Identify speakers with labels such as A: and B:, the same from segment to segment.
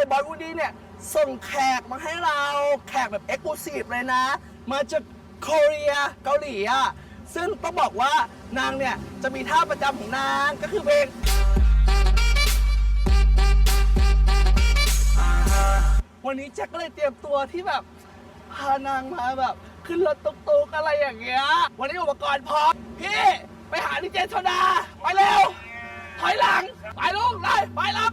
A: เลยบอยวูดดี้เนี่ยส่งแขกมาให้เราแขกแบบเอ็กซ์คลูซีฟเลยนะ มาจากเกาหลีเกาหลีอะซึ่งต้องบอกว่านางเนี่ย จะมีท่าประจำของนางก็คือเพลงวันนี้แจ็คก็เลยเตรียมตัวที่แบบ พานางมาแบบ ขึ้นรถตุกๆอะไรอย่างเงี้ย วันนี้อุปกรณ์พร้อม พี่ ไปหาดีเจโซดา ไปเร็ว ถอยหลัง ไปลุงเลยไปรับ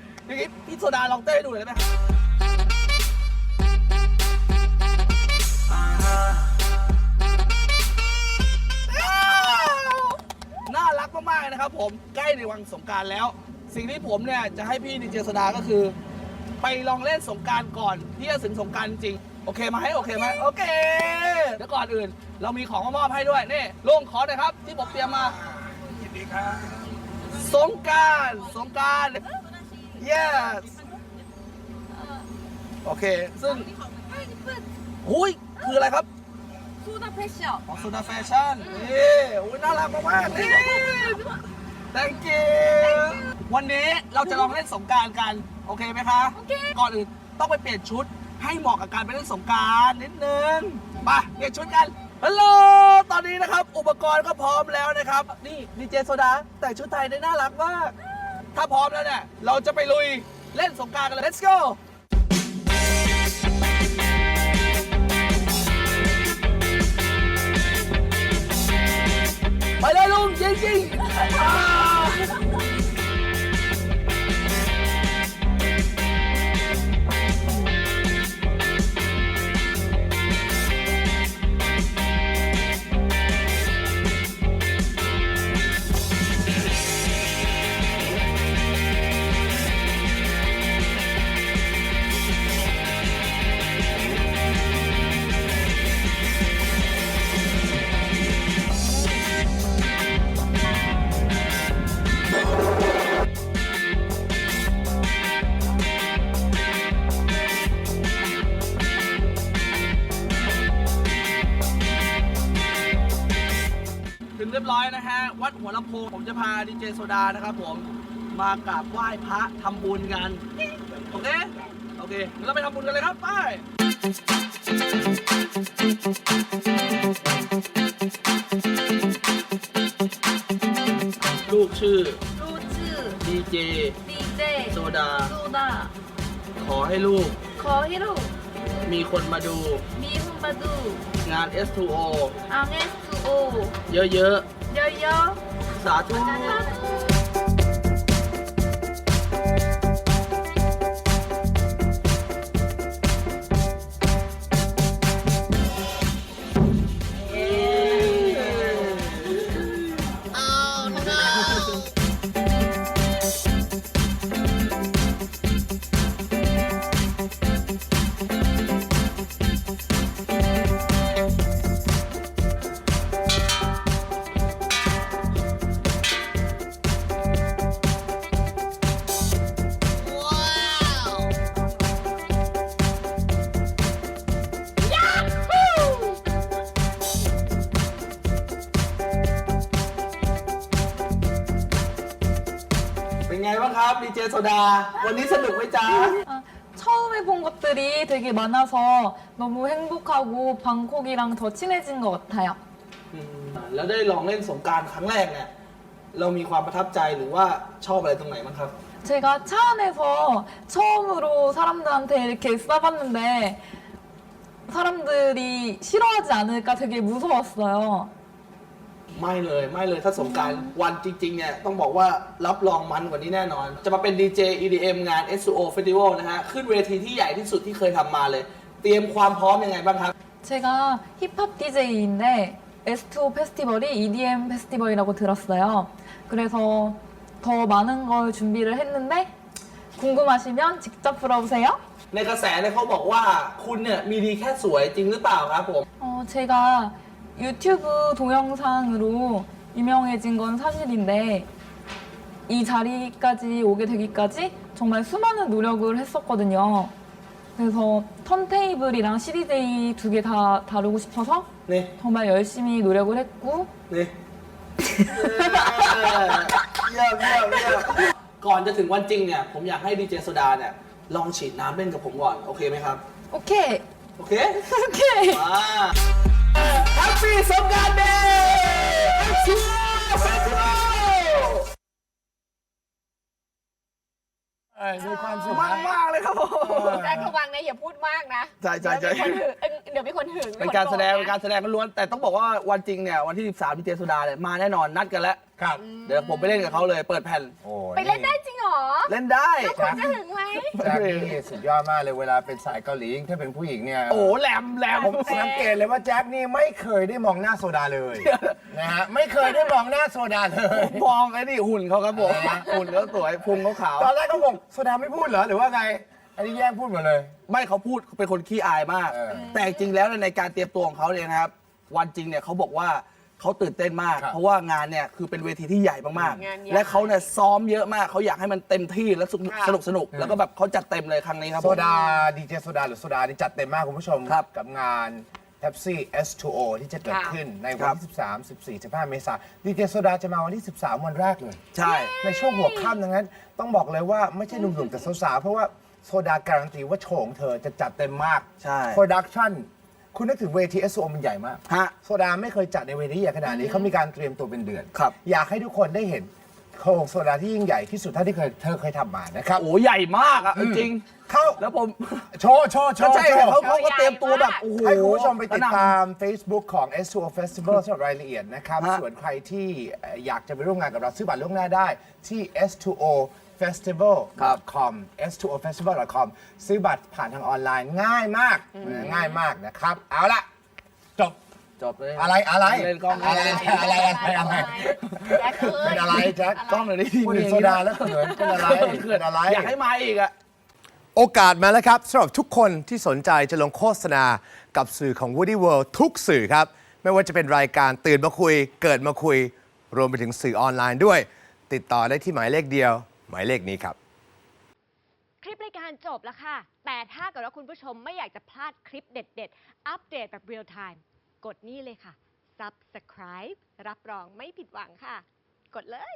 A: อย่างงี้พี่โซดาลองเต้นให้ดูหน่อยได้ไหมครับน่ารักมากๆเลยนะครับผมใกล้ในวันสงกรารแล้ว สิ่งที่ผมเนี่ยจะให้พี่ดีเจสดาก็คือ ไปลองเล่นสงกรารก่อนที่จะถึงสงกรารจริง โอเคไหมโอเคไหมโอเคเดี๋ยวก่อนอื่น เรามีของมามอบให้ด้วยนี่ลุงขอหน่อยครับ ที่ผมเตรียมมา ยินดีครับ สงกราร สงกราร yes โอเค ซึ่งหุยคืออะไรครับ
B: 소다 패션.
A: ของโซดาแฟชั่นนี่อุ้ยน่ารักมากๆนี่ thank you วันนี้เราจะลองเล่นสงกรารกัน โอเคไหมคะ
B: โอเค
A: ก่อนอื่นต้องไปเปลี่ยนชุดให้เหมาะกับการไปเล่นสงกรารนิดนึงไปเปลี่ยนชุดกันฮัลโหลตอนนี้นะครับ อุปกรณ์ก็พร้อมแล้วนะครับ นี่ดีเจโซดาแต่งชุดไทยได้น่ารักมาก ถ้าพร้อมแล้วเนี่ย เราจะไปลุยเล่นสงกรารกันเลย let's go ไปเลยลุงยิงยิงๆ ถึงเรียบร้อยนะฮะ วัดหัวลำโพงผมจะพาดีเจโซดานะครับผมมากราบไหว้พระทำบุญกัน โอเค โอเคเราไปทำบุญกันเลยครับ ไป ลูกชื่อ
B: ลูกชื่อ
A: ดีเจ
B: ดีเจ
A: โซดา
B: สุดา
A: ขอให้ลูก
B: ขอให้ลูก
A: มีคนมาดู
B: มีคนมาดู
A: งาน S2O
B: เอา
A: เง
B: สโ哦，
A: 有有有有，啥子？ ไงบ้างครับดีเจโซดา วันนี้สนุกไหมจ๊ะ
C: 아, 처음 해본 것들이 되게 많아서 너무 행복하고 방콕이랑 더 친해진 것 같아요.
A: อืมแล้วได้ลองเล่นสงกรารครั้งแรกเนี่ย เรามีความประทับใจหรือว่าชอบอะไรตรงไหนบ้างครับ
C: 제가 차 안에서 처음으로 사람들한테 이렇게 쏴봤는데 사람들이 싫어하지 않을까 되게 무서웠어요.
A: ไม่เลยไม่เลยถ้าสงกรารวันจริง ๆ เนี่ย ต้องบอกว่ารับรองมันกว่านี้แน่นอน จะมาเป็น DJ EDM งาน SO Festival นะฮะ ขึ้นเวทีที่ใหญ่ที่สุดที่เคยทำมาเลย เตรียมความพร้อมยังไงบ้างครับ
C: 제가 힙합 DJ인데 S2 페스티벌이 EDM 페스티벌이라고 들었어요. 그래서 더 많은 걸 준비를 했는데 궁금하시면 직접 불러보세요.
A: ในกระแสเนี่ยเขาบอกว่าคุณเนี่ยมีดีแค่สวยจริงหรือเปล่าครับผม
C: 어, 제가 유튜브 동영상으로 유명해진 건 사실인데 이 자리까지 오게 되기까지 정말 수많은 노력을 했었거든요. 그래서 턴테이블이랑 CDJ 두 개 다 다루고 싶어서
A: นี่
C: 정말 열심히 노력을 했고
A: นี่ เยี่ยมเยี่ยมเยี่ยมก่อนจะถึงวันจริงเนี่ย ผมอยากให้ดีเจโซดาเนี่ย ลองฉีดน้ำเล่นกับผมก่อน โอเคไหมครับ
C: 오케이
A: โอเค
C: 오케이
A: มา แฮปปี้สงกรานต์เดย์เชียร์เฟสติวัล
D: เออมีความสุข
A: มัน
D: นะ
A: มากเลยครับผม
E: แจ็คระวังนะอย่าพูดมากนะ
A: ใช่ใช่ใช่
E: เดี๋ยวมีคนหึงเอ้ย เดี๋ยวมีคนหึง
A: เป็นการแสดง
E: มี
A: เป็น
E: ค
A: การแสดงล้วนๆแต่ต้องบอกว่าวันจริงเนี่ยวันที่ 13ดีเจโซดาเนี่ยมาแน่นอนนัดกันแล้ว
D: ครับ
A: เดี๋ยวผมไปเล่นกับเขาเลยเปิดแผ่น
D: โอ้
E: ไปเล่นได้จริงเหรอ
A: เล่นได้
E: คุณจะหึงไหม
D: แจ็คนี่สุดยอดมากเลยเวลาเป็นสายเกาหลียิ่งถ้าเป็นผู้หญิงเนี่ย
A: โอ้แหลมแหลม
D: ผมสังเกตเลยว่าแจ็คนี่ไม่เคยได้มองหน้าโซดาเลยนะฮะไม่เคยได้มองหน้าโซดาเลย
A: มองไอ้นี่หุ่นเขาครับผมหุ่นเขาสวยพุงเขาขาว
D: ตอนแรกก็งงโซดาไม่พูดเหรอหรือว่าไง อันนี้แย่งพูดหมดเลย
A: ไม่เขาพูดเป็นคนขี้อายมาก
D: เออ
A: แต่จริงๆแล้วในการเตรียมตัวของเขาเนี่ยนะครับ วันจริงเนี่ยเขาบอกว่าเขาตื่นเต้นมาก
D: ครับ
A: เพราะว่างานเนี่ยคือเป็นเวทีที่ใหญ่มาก
E: งานใหญ่
A: ๆ และเขาเนี่ยซ้อมเยอะมากเขาอยากให้มันเต็มที่และสนุก
E: ค่ะ
A: สนุกสนุกแล้วก็แบบเขาจัดเต็มเลยครั้งนี้ครับ
D: โซ
A: ผม
D: ดาดีเจโซดาหรือโซดานี่จัดเต็มมากคุณผู้ชม
A: ครับ
D: กับงาน Pepsi S2O ที่จะเกิด
E: ค่ะ
D: ขึ้นใน
A: ค
D: วั
A: รั
D: น
A: บ
D: ที่ 13 14 15 เมษายนดีเจโซดาจะมาวันที่ 13 วันแรกเลย
A: ใช่
D: ในช่วงหัวค่ำดังนั้น ต้องบอกเลยว่าไม่ใช่หนุ่มๆแต่สาวๆเพราะว่า โซดาการันตีว่าโชว์ของเธอจะจัดเต็มมาก
A: ใช่
D: โปรดักชั่น คุณนึกถึงเวที s อ o มันใหญ่มาก
A: ฮะ
D: โซดาไม่เคยจัดในเวทีใหญ่ขนาดนี้เขามีการเตรียมตัวเป็นเดือน
A: ครับ
D: อยากให้ทุกคนได้เห็นโครงโซดาที่ยิ่งใหญ่ที่สุดเท่าที่เคยเธอเคยทำมานะครับ
A: โอ้ใหญ่มากอะจริง
D: เข้า
A: ๆแล้วผม
D: โชว์โชว์โช
A: ก็
D: ว์
A: ใช่
D: โช
A: ครับ
D: ว์
A: เขาเขาก็เตรียมตัวแบบโอ้โห
D: ให้คุณผู้ชมไปติด
A: กระหน่ำ
D: ตาม Facebook ของ S2O Festival สำหรับรายละเอียดนะครับ
A: ฮะ
D: ส่วนใครที่เอ่ออยากจะไปร่วมงานกับเราซื้อบัตรล่วงหน้าได้ที่ S2O festival.com s2o festival.com ซื้อบัตรผ่านทางออนไลน์ง่ายมากง่ายมากนะครับ เอาละจบ
A: จบเลย
D: อะไรอะไร
A: เล่นกล้อง
D: อะไรอะไรอะไรอะไร
E: แจ็คเอ้ย
D: เป็นอะไรแจ็ค
A: กล้องหน่อยดิ
D: พูดถึงโซดาแล้วเขินเป็นอะไร
A: เขินอะไรอยากให้มาอีกอะ
D: โอกาสมาแล้วครับสำหรับทุกคนที่สนใจจะลงโฆษณากับสื่อของ Woody World ทุกสื่อครับ ไม่ว่าจะเป็นรายการตื่นมาคุย เกิดมาคุย รวมไปถึงสื่อออนไลน์ด้วย ติดต่อได้ที่หมายเลขเดียว หมายเลขนี้ครับ
F: คลิปรายการจบแล้วค่ะ แต่ถ้าเกิดว่าคุณผู้ชมไม่อยากจะพลาดคลิปเด็ด ๆ อัปเดตแบบเรียลไทม์กดนี่เลยค่ะ subscribe รับรองไม่ผิดหวังค่ะ กดเลย